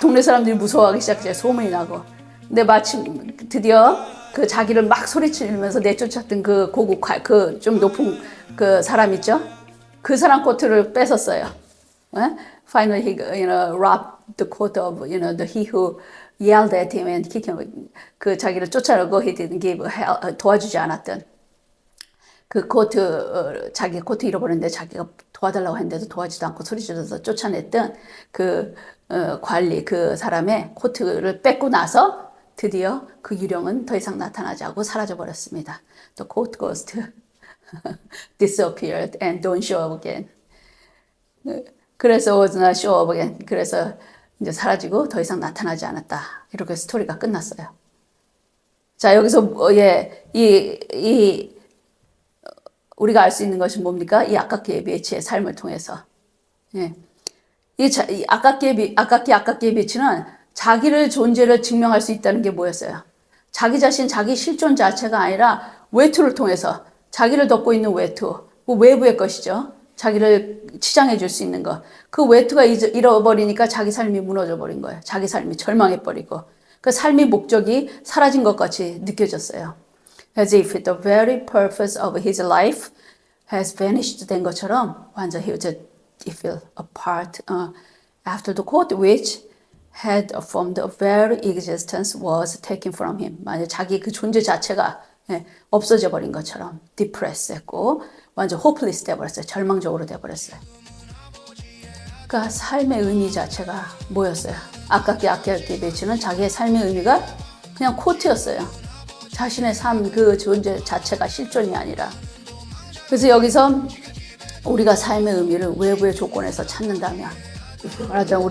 동네 사람들이 무서워하기 시작해 소문이 나고. 근데 마침 드디어 그 자기를 막 소리치면서 내쫓았던 그 고국 그좀 높은 그 사람 있죠? 그 사람 코트를 뺏었어요. 예? Finally, he you know robbed the coat of you know the he who yelled at him and kicked him. 그 자기를 쫓아내고 he didn't give 도와주지 않았던 그 코트 어, 자기 코트 잃어버렸는데 자기가 도와달라고 했는데도 도와지도 않고 소리 지르면서 쫓아냈던 그 어, 관리 그 사람의 코트를 뺏고 나서 드디어 그 유령은 더 이상 나타나지 않고 사라져 버렸습니다. The coat disappeared and don't show up again. 그래서 was not show up again. 그래서 이제 사라지고 더 이상 나타나지 않았다. 이렇게 스토리가 끝났어요. 자 여기서 뭐, 예, 이, 이 우리가 알 수 있는 것이 뭡니까? 이 아깝게 비치의 삶을 통해서. 예. 이, 자, 이 아깝게 비, 아깝게 아깝게 비치는 자기를 존재를 증명할 수 있다는 게 뭐였어요? 자기 자신, 자기 실존 자체가 아니라 외투를 통해서 자기를 덮고 있는 외투, 그 외부의 것이죠. 자기를 치장해 줄 수 있는 것. 그 외투가 잃어버리니까 자기 삶이 무너져 버린 거예요. 자기 삶이 절망해 버리고. 그 삶의 목적이 사라진 것 같이 느껴졌어요. As if the very purpose of his life has vanished 된 것처럼 완전 he was he fell apart uh, after the quote which had from the very existence was taken from him. 만약 자기 그 존재 자체가 예, 없어져 버린 것처럼 depressed 했고 완전 hopeless 돼 버렸어요. 절망적으로 돼 버렸어요. 그러니까 삶의 의미 자체가 뭐였어요? 아깝게 아깝게 비치는 자기의 삶의 의미가 그냥 코트였어요. 자신의 삶 그 존재 자체가 실존이 아니라. 그래서 여기서 우리가 삶의 의미를 외부의 조건에서 찾는다면 말하자면 우리